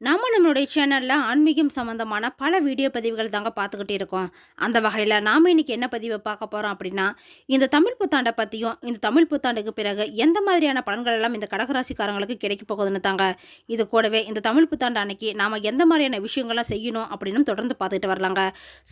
நம்ம நம்மளுடைய சேனலில் ஆன்மீகம் சம்மந்தமான பல வீடியோ பதிவுகள் தாங்க பார்த்துக்கிட்டே இருக்கோம். அந்த வகையில் நாம் இன்னைக்கு என்ன பதிவை பார்க்க போகிறோம் அப்படின்னா இந்த தமிழ் புத்தாண்டை பற்றியும் இந்த தமிழ் புத்தாண்டுக்கு பிறகு எந்த மாதிரியான பலன்கள் எல்லாம் இந்த கடகராசிக்காரங்களுக்கு கிடைக்க போகுதுன்னு தாங்க. இது கூடவே இந்த தமிழ் புத்தாண்டு அன்னைக்கு நாம் எந்த மாதிரியான விஷயங்கள்லாம் செய்யணும் அப்படின்னு தொடர்ந்து பார்த்துட்டு வரலாங்க.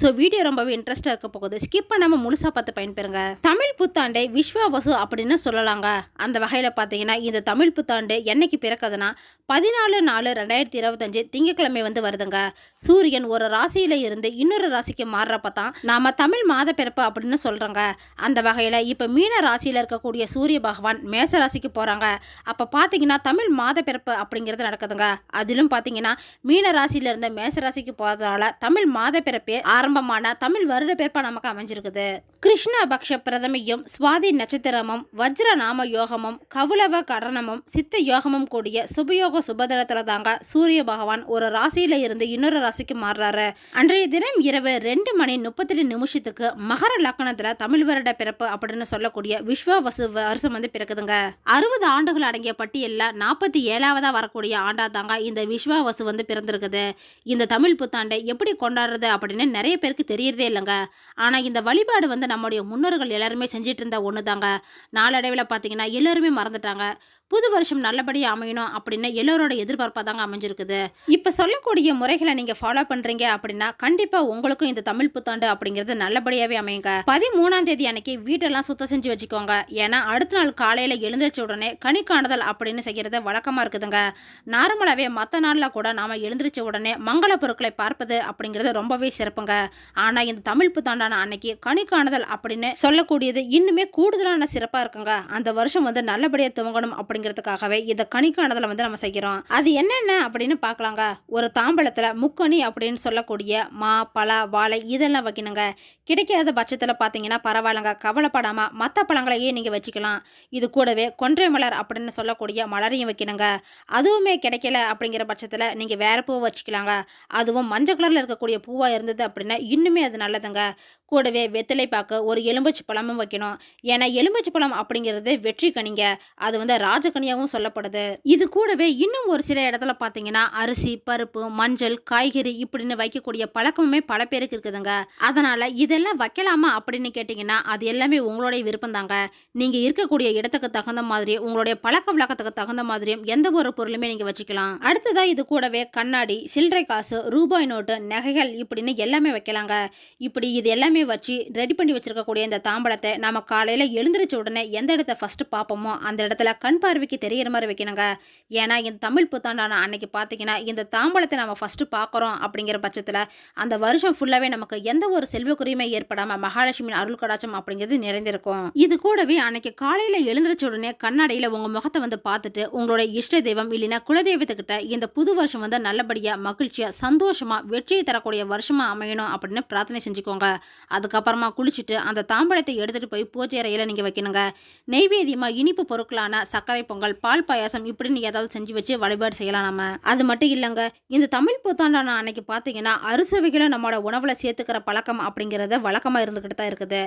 ஸோ வீடியோ ரொம்பவே இன்ட்ரெஸ்ட்டாக இருக்க போகுது. ஸ்கிப் பண்ணாமல் முழுசாக பார்த்து பயன்பெறுங்க. தமிழ் புத்தாண்டை விஸ்வாவசு அப்படின்னு சொல்லலாங்க. அந்த வகையில் பார்த்தீங்கன்னா இந்த தமிழ் புத்தாண்டு என்னைக்கு பிறக்குதுன்னா பதினாலு நாலு ரெண்டாயிரத்தி இருபத்தஞ்சு திங்கட்கிழமை வந்து வருதுங்க. சூரியன் ஒரு ராசியில இருந்து இன்னொரு ராசிக்கு மாறுறப்ப தான் நாம தமிழ் மாத பிறப்பு அப்படின்னு சொல்றோங்க. அந்த வகையில இப்ப மீன ராசியில் இருக்கக்கூடிய சூரிய பகவான் மேச ராசிக்கு போறாங்க. அப்ப பாத்தீங்கன்னா தமிழ் மாத பிறப்பு அப்படிங்கிறது நடக்குதுங்க. அதிலும் பாத்தீங்கன்னா மீன ராசியில இருந்து மேச ராசிக்கு போறதுனால தமிழ் மாத பிறப்பே ஆரம்பமான தமிழ் வருட பிறப்பா நமக்கு அமைஞ்சிருக்குது. கிருஷ்ணபக்ஷ பிரதமையும் சுவாதி நட்சத்திரமும் வஜ்ர நாம யோகமும் கவுளவ கடனமும் சித்த யோகமும் கூடிய சுபயோக சுபதிரத்தில் தாங்க சூரிய பகவான் ஒரு ராசியில இருந்து இன்னொரு ராசிக்கு மாறுறாரு. அன்றைய தினம் இரவு ரெண்டு மணி முப்பத்தெட்டு நிமிஷத்துக்கு மகர லக்கணத்துல தமிழ் வருட பிறப்பு அப்படின்னு சொல்லக்கூடிய விஸ்வவசு வருஷம் வந்து பிறக்குதுங்க. அறுபது ஆண்டுகள் அடங்கிய பட்டியலில் நாற்பத்தி ஏழாவதா வரக்கூடிய ஆண்டா தாங்க இந்த விஸ்வவசு வந்து பிறந்திருக்குது. இந்த தமிழ் புத்தாண்டை எப்படி கொண்டாடுறது அப்படின்னு நிறைய பேருக்கு தெரியறதே இல்லைங்க. ஆனால் இந்த வழிபாடு வந்து நம்முடைய முன்னோர்கள் எல்லாருமே செஞ்சுட்டு இருந்த ஒன்று தாங்க நாளடைவில் பார்த்தீங்கன்னா எல்லாருமே மறந்துட்டாங்க. புது வருஷம் நல்லபடியாக அமையணும் அப்படின்னு எல்லோரோட எதிர்பார்ப்பாக தாங்க அமைஞ்சிருக்குது. இப்போ சொல்லக்கூடிய முறைகளை நீங்கள் ஃபாலோ பண்ணுறீங்க அப்படின்னா கண்டிப்பாக உங்களுக்கும் இந்த தமிழ் புத்தாண்டு அப்படிங்கிறது நல்லபடியாகவே அமையுங்க. பதிமூணாம் தேதி அன்னைக்கு வீட்டெல்லாம் சுத்தம் செஞ்சு வச்சுக்கோங்க. ஏன்னா அடுத்த நாள் காலையில் எழுந்திரிச்ச உடனே கணிக்காணுதல் அப்படின்னு செய்கிறது வழக்கமாக இருக்குதுங்க. நார்மலாகவே மற்ற நாளில் கூட நாம் எழுந்திரிச்ச உடனே மங்கள பொருட்களை பார்ப்பது அப்படிங்கிறது ரொம்பவே சிறப்புங்க. ஆனால் இந்த தமிழ் புத்தாண்டான அன்னைக்கு கணிக்காணுதல் அப்படின்னு சொல்லக்கூடியது இன்னுமே கூடுதலான சிறப்பாக இருக்குங்க. அந்த வருஷம் வந்து நல்லபடியாக துவங்கணும் அப்படிங்கிறதுக்காகவே இதை கணிக்கானதில் வந்து நம்ம செய்கிறோம் அது என்னென்ன அப்படின்னு பார்க்கலாங்க. ஒரு தாம்பழத்தில் முக்கணி அப்படின்னு சொல்லக்கூடிய மா பலா வாழை இதெல்லாம் வைக்கணுங்க. கிடைக்காத பட்சத்தில் பார்த்தீங்கன்னா பரவாயில்லங்க. கவலைப்படாமல் மற்ற பழங்களையே நீங்கள் வச்சுக்கலாம். இது கூடவே கொன்றை மலர் அப்படின்னு சொல்லக்கூடிய மலரையும் வைக்கணுங்க. அதுவுமே கிடைக்கல அப்படிங்கிற பட்சத்தில் நீங்கள் வேறு பூ வச்சுக்கலாங்க. அதுவும் மஞ்சள் கலரில் இருக்கக்கூடிய பூவாக இருந்தது அப்படின்னா இன்னுமே அது நல்லதுங்க. கூடவே வெத்தலை பாக்கு ஒரு எலும்புச்சி பழமும் வைக்கணும். ஏன்னா எலும்புச்சி பழம் அப்படிங்கிறது வெற்றி கனிங்க அது வந்து ராஜகனியாகவும் சொல்லப்படுது. இது கூடவே இன்னும் ஒரு சில இடத்துல பார்த்தீங்கன்னா அரிசி பருப்பு மஞ்சள் காய்கறி இப்படின்னு வைக்கக்கூடிய பழக்கமுமே பல பேருக்கு இருக்குதுங்க. அதனால இதெல்லாம் வைக்கலாமா அப்படின்னு கேட்டிங்கன்னா அது எல்லாமே உங்களுடைய விருப்பம் தாங்க நீங்கள் இருக்கக்கூடிய இடத்துக்கு தகுந்த மாதிரி உங்களுடைய பழக்க வழக்கத்துக்கு தகுந்த மாதிரியும் எந்த ஒரு பொருளுமே நீங்கள் வச்சுக்கலாம். அடுத்ததாக இது கூடவே கண்ணாடி சில்லறை காசு ரூபாய் நோட்டு நகைகள் இப்படின்னு எல்லாமே வைக்கலாங்க. இப்படி இது எல்லாமே வச்சு ரெடி பண்ணி வச்சிருக்கக்கூடிய இந்த தாம்பழத்தை நம்ம காலையில் எழுந்திரிச்ச உடனே எந்த இடத்த ஃபஸ்ட்டு பார்ப்போமோ அந்த இடத்துல கண் பார்வைக்கு தெரியிற மாதிரி வைக்கணுங்க. ஏன்னா இந்த தமிழ் புத்தாண்டான அன்னைக்கு பார்த்தீங்கன்னா இந்த தாம்பழத்தை நம்ம ஃபர்ஸ்ட் பார்க்குறோம் அப்படிங்கிற பட்சத்தில் அந்த வருஷம் ஃபுல்லாகவே நமக்கு எந்த ஒரு செல்வக்குரியுமே ஏற்படாமல் மகாலட்சுமியின் அருள் கடாச்சம் அப்படிங்கிறது நிறைந்திருக்கும். இது கூடவே அன்னைக்கு காலையில் எழுந்திரிச்ச உடனே கண்ணாடியில் உங்கள் முகத்தை வந்து பார்த்துட்டு உங்களுடைய இஷ்ட தெய்வம் இல்லைன்னா குலதெய்வத்துக்கிட்ட இந்த புது வருஷம் வந்து நல்லபடியாக மகிழ்ச்சியாக சந்தோஷமாக வெற்றியை தரக்கூடிய வருஷமாக அமையணும் அப்படின்னு பிரார்த்தனை செஞ்சுக்கோங்க. அதுக்கப்புறமா குளிச்சுட்டு அந்த தாம்பழத்தை எடுத்துகிட்டு போய் பூஜை அறையில் நீங்கள் வைக்கணுங்க. நெய்வேதியமாக இனிப்பு பொருட்களான சர்க்கரை பொங்கல் பால் பாயாசம் இப்படின்னு ஏதாவது செஞ்சு வச்சு வழிபாடு செய்யலாம் நம்ம. அது மட்டும் இல்லைங்க. இந்த தமிழ் புத்தாண்டான அன்னைக்கு பார்த்தீங்கன்னா அரிசவைகளை நம்மளோட உணவில் சேர்த்துக்கிற பழக்கம் அப்படிங்கிறது வழக்கமாக இருந்துக்கிட்டு தான் இருக்குது.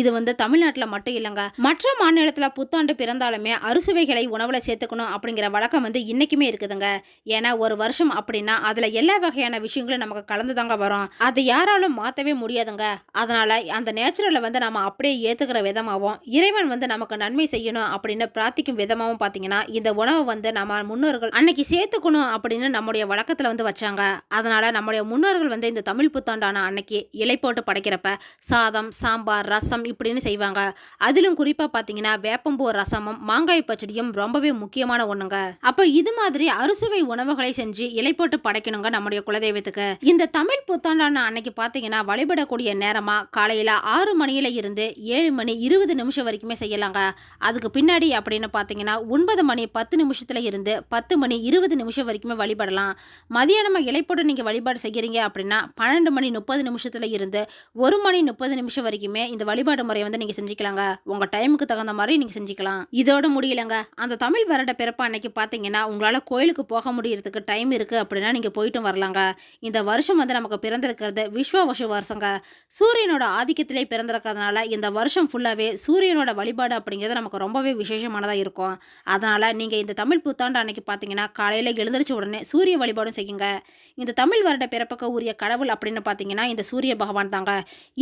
இது வந்து தமிழ்நாட்டில் மட்டும் இல்லைங்க. மற்ற மாநிலத்தில் புத்தாண்டு பிறந்தாலுமே அறுசுவைகளை உணவில் சேர்த்துக்கணும் அப்படிங்கிற வழக்கம் வந்து இன்றைக்குமே இருக்குதுங்க. ஏன்னா ஒரு வருஷம் அப்படின்னா அதில் எல்லா வகையான விஷயங்களும் நமக்கு கலந்து தாங்க வரும். அதை யாராலும் மாற்றவே முடியாதுங்க. அதனால் அந்த நேச்சுரலை வந்து நம்ம அப்படியே ஏற்றுக்கிற விதமாகவும் இறைவன் வந்து நமக்கு நன்மை செய்யணும் அப்படின்னு பிரார்த்திக்கும் விதமாகவும் பார்த்தீங்கன்னா இந்த உணவை வந்து நம்ம முன்னோர்கள் அன்னைக்கு சேர்த்துக்கணும் அப்படின்னு நம்முடைய வழக்கத்தில் வந்து வச்சாங்க. அதனால் நம்முடைய முன்னோர்கள் வந்து இந்த தமிழ் புத்தாண்டான அன்னைக்கு இலை போட்டு படைக்கிறப்ப சாதம் சாம்பார் ரசம் இப்படின்னு செய்வாங்க. அதிலும் குறிப்பாக பார்த்தீங்கன்னா வேப்பம்பூ ரசமும் மாங்காய் பச்சடியும் ரொம்பவே முக்கியமான ஒன்றுங்க அப்போ இது மாதிரி அறுசுவை உணவுகளை செஞ்சு இலை போட்டு படைக்கணுங்க நம்முடைய குலதெய்வத்துக்கு. இந்த தமிழ் புத்தாண்டான அன்னைக்கு பார்த்தீங்கன்னா வழிபடக்கூடிய நேரமா காலையில் ஆறு மணியில இருந்து ஏழு மணி இருபது நிமிஷம் வரைக்குமே செய்யலாங்க. அதுக்கு பின்னாடி அப்படின்னு பார்த்தீங்கன்னா ஒன்பது மணி பத்து நிமிஷத்தில் இருந்து பத்து மணி இருபது நிமிஷம் வரைக்குமே வழிபடலாம். மதியானமாக இலை நீங்கள் வழிபாடு செய்கிறீங்க அப்படின்னா பன்னெண்டு மணி முப்பது நிமிஷத்தில் இருந்து ஒரு மணி முப்பது நிமிஷம் வரைக்குமே இந்த வழிபாடு முறையை வந்து நீங்கள் செஞ்சுக்கலாங்க. உங்கள் டைமுக்கு தகுந்த மாதிரி நீங்கள் செஞ்சுக்கலாம். இதோட முடியலங்க. அந்த தமிழ் வருட பிறப்பு அன்னைக்கு பார்த்தீங்கன்னா உங்களால் கோயிலுக்கு போக முடியறதுக்கு டைம் இருக்குது அப்படின்னா நீங்கள் போயிட்டும் வரலாங்க. இந்த வருஷம் வந்து நமக்கு பிறந்திருக்கிறது விஸ்வ வருஷ வருஷங்க. சூரியனோட ஆதிக்கத்திலே பிறந்திருக்கிறதுனால இந்த வருஷம் ஃபுல்லாகவே சூரியனோட வழிபாடு அப்படிங்கிறது நமக்கு ரொம்பவே விசேஷமானதாக இருக்கும். அதனால் நீங்கள் இந்த தமிழ் புத்தாண்டு அன்னைக்கு பார்த்தீங்கன்னா காலையில் எழுந்திரிச்ச உடனே சூரிய வழிபாடும் செய்யுங்க. இந்த தமிழ் வருட பிறப்புக்கு உரிய கடவுள் அப்படின்னு பார்த்தீங்கன்னா இந்த சூரிய பகவான் தாங்க.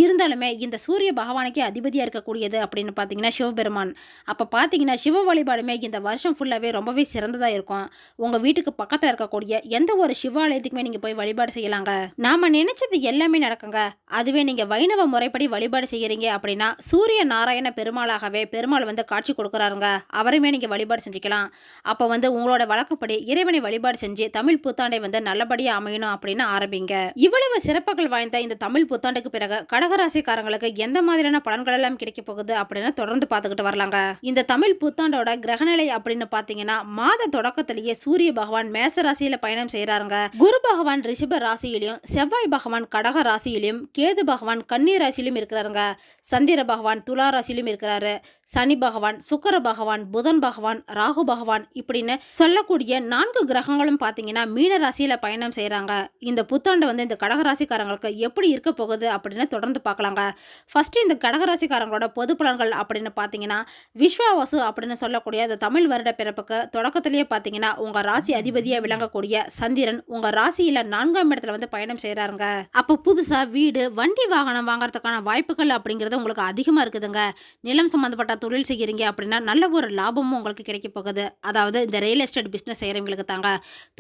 இருந்தாலுமே இந்த சூரிய பகவானுக்கே அதிபதியாக இருக்கக்கூடியது அப்படின்னு பார்த்தீங்கன்னா சிவபெருமான். அப்போ பார்த்தீங்கன்னா சிவ வழிபாடுமே இந்த வருஷம் ஃபுல்லாகவே ரொம்பவே சிறந்ததாக இருக்கும். உங்கள் வீட்டுக்கு பக்கத்தில் இருக்கக்கூடிய எந்த ஒரு சிவாலயத்துக்குமே நீங்கள் போய் வழிபாடு செய்யலாங்க. நாம் நினச்சது எல்லாமே நடக்குங்க. அதுவே நீங்கள் வைணவ முறைப்படி வழிபாடு செய்கிறீங்க அப்படின்னா சூரிய நாராயண பெருமாளாகவே பெருமாள் வந்து காட்சி கொடுக்குறாருங்க. அவருமே நீங்கள் வழிபாடு செஞ்சுக்கலாம். அப்போ வந்து உங்களோட வழக்கப்படி இறைவனை வழிபாடு செஞ்சு தமிழ் புத்தாண்டை வந்து நல்லபடியாக அமையணும் அப்படின்னு ஆரம்பிங்க. இவ்வளவு சிறப்புகள் வாய்ந்த இந்த தமிழ் புத்தாண்டுக்கு பிறகு கடகராசிக்காரங்களுக்கு எந்த மாதிரியான பலன்கள் எல்லாம் கிடைக்க போகுது அப்படின்னு தொடர்ந்து பார்த்துக்கிட்டு வரலாங்க. இந்த தமிழ் புத்தாண்டோட கிரகநிலை அப்படின்னு பார்த்தீங்கன்னா மாத தொடக்கத்திலேயே சூரிய பகவான் மேச ராசியில பயணம் செய்யறாருங்க குரு பகவான் ரிஷப ராசியிலையும் செவ்வாய் பகவான் கடக ராசியிலையும் கேது பகவான் கன்னி ராசியிலும் இருக்கிறாருங்க. சந்திர பகவான் துலா ராசியிலும் இருக்கிறாரு. சனி பகவான் சுக்கர பகவான் புதன் பகவான் ராகு பகவான் இப்படின்னு சொல்லக்கூடிய நான்கு கிரகங்களும் பார்த்தீங்கன்னா மீன ராசியில் பயணம் செய்கிறாங்க இந்த புத்தாண்டு வந்து இந்த கடகராசிக்காரங்களுக்கு எப்படி இருக்க போகுது அப்படின்னு தொடர்ந்து பார்க்கலாங்க ஃபஸ்ட்டு இந்த கடகராசிக்காரங்களோட பொது பலன்கள் அப்படின்னு பார்த்தீங்கன்னா விஸ்வாவாசு அப்படின்னு சொல்லக்கூடிய இந்த தமிழ் வருட பிறப்புக்கு தொடக்கத்திலேயே பார்த்தீங்கன்னா உங்கள் ராசி அதிபதியாக விளங்கக்கூடிய சந்திரன் உங்கள் ராசியில் நான்காம் இடத்துல வந்து பயணம் செய்கிறாருங்க அப்போ புதுசாக வீடு வண்டி வாகனம் வாங்குறதுக்கான வாய்ப்புகள் அப்படிங்கிறது உங்களுக்கு அதிகமாக இருக்குதுங்க. நிலம் சம்மந்தப்பட்ட தொழில் செய்கிறீங்க அப்படின்னா நல்ல ஒரு லாபமும் உங்களுக்கு கிடைக்க போகுது. அதாவது இந்த ரியல் எஸ்டேட் பிஸ்னஸ் செய்கிறவங்களுக்கு தாங்க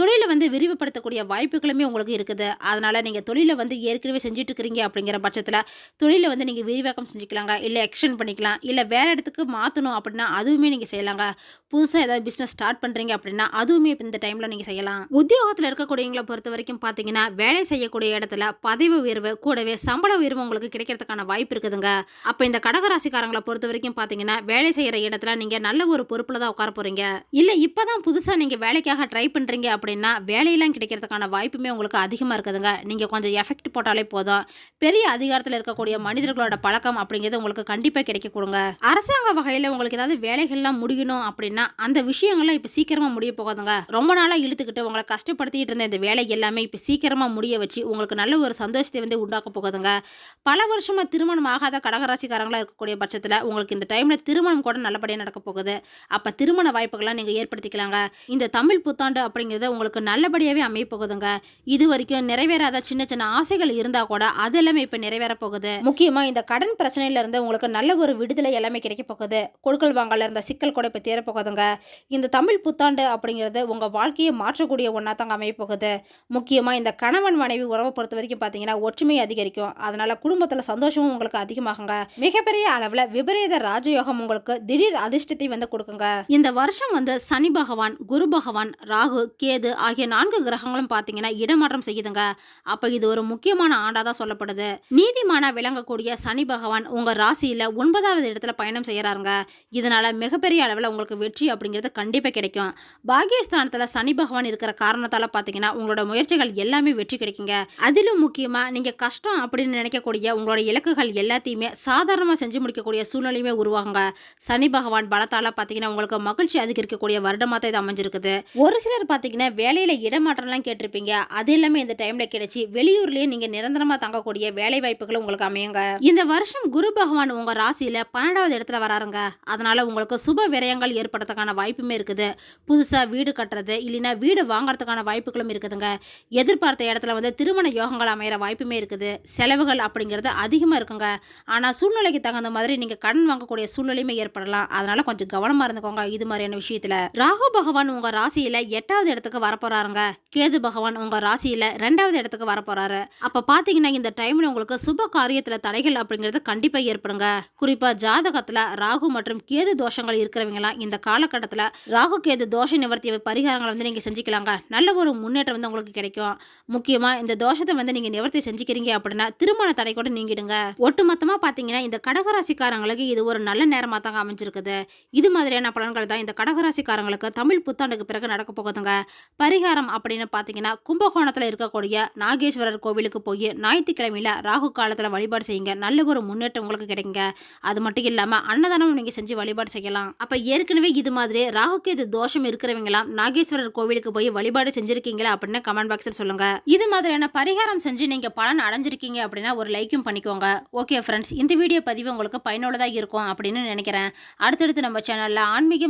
தொழிலை வந்து விரிவுபடுத்தக்கூடிய வாய்ப்புகளுமே உங்களுக்கு இருக்குது. அதனால் நீங்கள் தொழிலை வந்து ஏற்கனவே செஞ்சுட்டு இருக்கிறீங்க அப்படிங்கிற பட்சத்தில் தொழிலை வந்து நீங்கள் விரிவாக்கம் செஞ்சுக்கலாங்க. இல்லை எக்ஸ்டெண்ட் பண்ணிக்கலாம். இல்லை வேறு இடத்துக்கு மாற்றணும் அப்படின்னா அதுவுமே நீங்கள் செய்யலாங்க. புதுசாக ஏதாவது பிஸ்னஸ் ஸ்டார்ட் பண்ணுறீங்க அப்படின்னா அதுவுமே இப்போ இந்த டைமில் நீங்கள் செய்யலாம். உத்தியோகத்தில் இருக்கக்கூடியவங்களை பொறுத்த வரைக்கும் பார்த்தீங்கன்னா வேலை செய்யக்கூடிய இடத்துல பதவி உயர்வு கூடவே சம்பள உயர்வு உங்களுக்கு கிடைக்கிறதுக்கான வாய்ப்பு இருக்குதுங்க. அப்போ இந்த கடகராசிக்காரங்களை பொறுத்த வரைக்கும் பார்த்தீங்கன்னா வேலை செய்கிற இடத்துல நீங்கள் நல்ல ஒரு பொறுப்பில் தான் உட்கார போகிறீங்க இல்லை இப்போ தான் புதுசாக நீங்கள் வேலைக்காக ட்ரை பண்ணுறீங்க அப்படின்னா வேலையெல்லாம் கிடைக்கிறதுக்கான வாய்ப்புமே உங்களுக்கு அதிகமாக இருக்குதுங்க. நீங்கள் கொஞ்சம் எஃபெக்ட் போட்டாலே போதும். பெரிய அதிகாரத்தில் இருக்கக்கூடிய மனிதர்களோட பழக்கம் அப்படிங்கிறது உங்களுக்கு கண்டிப்பாக கிடைக்க கொடுங்க அரசாங்க வகையில் உங்களுக்கு ஏதாவது வேலைகள்லாம் முடியணும் அப்படின்னா அந்த விஷயங்கள்லாம் இப்போ சீக்கிரமாக முடிய போகாதுங்க. ரொம்ப நாளாக இழுத்துக்கிட்டு உங்களை கஷ்டப்படுத்திட்டு இருந்த இந்த வேலை எல்லாமே இப்போ சீக்கிரமாக முடிய வச்சு உங்களுக்கு நல்ல ஒரு சந்தோஷத்தை வந்து உண்டாக்க போகுதுங்க. பல வருஷமாக திருமணம் ஆகாத கடகராசிக்காரங்களாக இருக்கக்கூடிய பட்சத்தில் உங்களுக்கு இந்த டைமில் திருமணம் கூட நல்லபடியாக நடக்க போகுது. அப்போ திருமண வாய்ப்புகள்லாம் நீங்கள் ஏற்படுத்திக்கலாங்க. இந்த தமிழ் புத்தாண்டு அப்படிங்கிறது உங்களுக்கு நல்லபடியாகவே அமைய போகுதுங்க இது வரைக்கும் நிறைவேறாத சின்ன சின்ன ஆசைகள் இருந்தால் கூட அது எல்லாமே இப்போ நிறைவேற போகுது. முக்கியமாக இந்த கடன் பிரச்சனையிலேருந்து உங்களுக்கு நல்ல ஒரு விடுதலை எல்லாமே கிடைக்க போகுது. கொடுக்கல் வாங்கல இருந்த சிக்கல் கூட இப்போ தீரப்போகுதுங்க இந்த தமிழ் புத்தாண்டு அப்படிங்கிறது உங்கள் வாழ்க்கையை மாற்றக்கூடிய ஒன்றா தாங்க அமைய போகுது. முக்கியமாக இந்த கணவன் மனைவி உறவை பொறுத்த வரைக்கும் பார்த்தீங்கன்னா ஒற்றுமை அதிகரிக்கும். அதனால் குடும்பத்தில் சந்தோஷமும் உங்களுக்கு அதிகமாகுங்க. மிகப்பெரிய அளவில் விபரீத ராஜயோகம் உங்களுக்கு திடீர் அதிர்ஷ்டத்தை வந்து கொடுக்குங்க. இந்த வருஷம் வந்து சனி பகவான் குரு பகவான் ராகு கேது ஆகிய நான்கு கிரகங்களும் பார்த்தீங்கன்னா இடமாற்றம் செய்யுதுங்க. அப்போ இது ஒரு முக்கியமான ஆண்டாக தான் சொல்லப்படுது. நீதிமான விளங்கக்கூடிய சனி பகவான் உங்கள் ராசியில் ஒன்பதாவது இடத்துல பயணம் செய்கிறாருங்க இதனால் மிகப்பெரிய அளவில் உங்களுக்கு வெற்றி அப்படிங்கிறது கண்டிப்பாக கிடைக்கும். பாகியஸ்தானத்தில் சனி பகவான் இருக்கிற காரணத்தால் பார்த்தீங்கன்னா உங்களோட முயற்சிகள் எல்லாமே வெற்றி கிடைக்குங்க. அதிலும் முக்கியமாக நீங்கள் கஷ்டம் அப்படின்னு நினைக்கக்கூடிய உங்களோட இலக்குகள் எல்லாத்தையுமே சாதாரணமாக செஞ்சு முடிக்கக்கூடிய சூழ்நிலையுமே உருவாகுங்க. சனி பகவான் பலத்தால் பார்த்தீங்கன்னா உங்களுக்கு மகிழ்ச்சி அதிகரிக்கக்கூடிய வருடமாக தான் இது அமைஞ்சிருக்குது. ஒரு சிலர் பார்த்தீங்கன்னா வேலையில் இடமாற்றம்லாம் கேட்டிருப்பீங்க. அது எல்லாமே இந்த டைமில் கிடைச்சி வெளியூர்லேயே நீங்கள் நிரந்தரமாக தங்கக்கூடிய வேலை வாய்ப்புகள் உங்களுக்கு அமையுங்க. இந்த வருஷம் குரு பகவான் உங்கள் ராசியில் பன்னெண்டாவது இடத்துல வராருங்க. அதனால உங்களுக்கு சுப விரயங்கள் ஏற்படுறதுக்கான வாய்ப்புமே இருக்குது. புதுசாக வீடு கட்டுறது இல்லைன்னா வீடு வாங்குறதுக்கான வாய்ப்புகளும் இருக்குதுங்க. எதிர்பார்த்த இடத்துல வந்து திருமண யோகங்கள் அமைகிற வாய்ப்புமே இருக்குது. செலவுகள் அப்படிங்கிறது அதிகமாக இருக்குங்க. ஆனால் சூழ்நிலைக்கு தகுந்த மாதிரி நீங்கள் கடன் வாங்கக்கூடிய சூழ்நிலையுமே ஏற்படலாம். அதனால கொஞ்சம் கவனமாக இருந்துக்கோங்க. இது மாதிரியான விஷயத்துல. ராகு பகவான் உங்க ராசியில எட்டாவது இடத்துக்கு வரப்போறாருங்க. கேது பகவான் உங்க ராசியில ரெண்டாவது இடத்துக்கு வரப்போறாரு. அப்ப பாத்தீங்கன்னா இந்த டைம்ல உங்களுக்கு சுப காரியத்துல தடைகள் அப்படிங்கிறது கண்டிப்பா ஏற்படுங்க. குறிப்பா ஜாதகத்துல ராகு மற்றும் கேது தோஷங்கள் இருக்கிறவங்களாம் இந்த காலகட்டத்துல ராகு கேது தோஷ நிவர்த்தி பரிகாரங்களை வந்து நீங்க செஞ்சுக்கலாங்க. நல்ல ஒரு முன்னேற்றம் வந்து உங்களுக்கு கிடைக்கும். முக்கியமா இந்த தோஷத்தை வந்து நீங்க நிவர்த்தி செஞ்சுக்கிறீங்க அப்படின்னா திருமண தடை கூட நீங்கிடுங்க. ஒட்டுமொத்தமா பார்த்தீங்கன்னா இந்த கடகராசிக்காரங்களுக்கு இது ஒரு நல்ல நேரமா தாங்க அமைஞ்சிருக்குது. இது மாதிரியான பலன்கள் தான் இந்த கடகராசிக்காரங்களுக்கு தமிழ் புத்தாண்டுக்கு பிறகு நடக்க போகுதுங்க. பரிகாரம் அப்படின்னு பார்த்தீங்கன்னா கும்பகோணத்தில் இருக்கக்கூடிய நாகேஸ்வரர் கோவிலுக்கு போய் ஞாயிற்றுக்கிழமையில் ராகு காலத்தில் வழிபாடு செய்யுங்க. நல்ல ஒரு முன்னேற்றம் உங்களுக்கு கிடைக்குங்க. அது மட்டும் இல்லாமல் அன்னதானம் நீங்கள் செஞ்சு வழிபாடு செய்யலாம். அப்போ ஏற்கனவே இது மாதிரி ராகுக்கு இது தோஷம் இருக்கிறவங்களாம் நாகேஸ்வரர் கோவிலுக்கு போய் வழிபாடு செஞ்சுருக்கீங்களா அப்படின்னு கமெண்ட் பாக்ஸில் சொல்லுங்கள் இது மாதிரியான பரிகாரம் செஞ்சு நீங்கள் பலன் அடைஞ்சிருக்கீங்க அப்படின்னா ஒரு லைக்கும் பண்ணிக்கோங்க. ஓகே ஃப்ரெண்ட்ஸ் இந்த வீடியோ பதிவு உங்களுக்கு பயனுள்ளதாக இருக்கும் அப்படின்னு நினைக்கிறேன். அடுத்தடுத்து நம்ம சேனலில் ஆன்மீகம்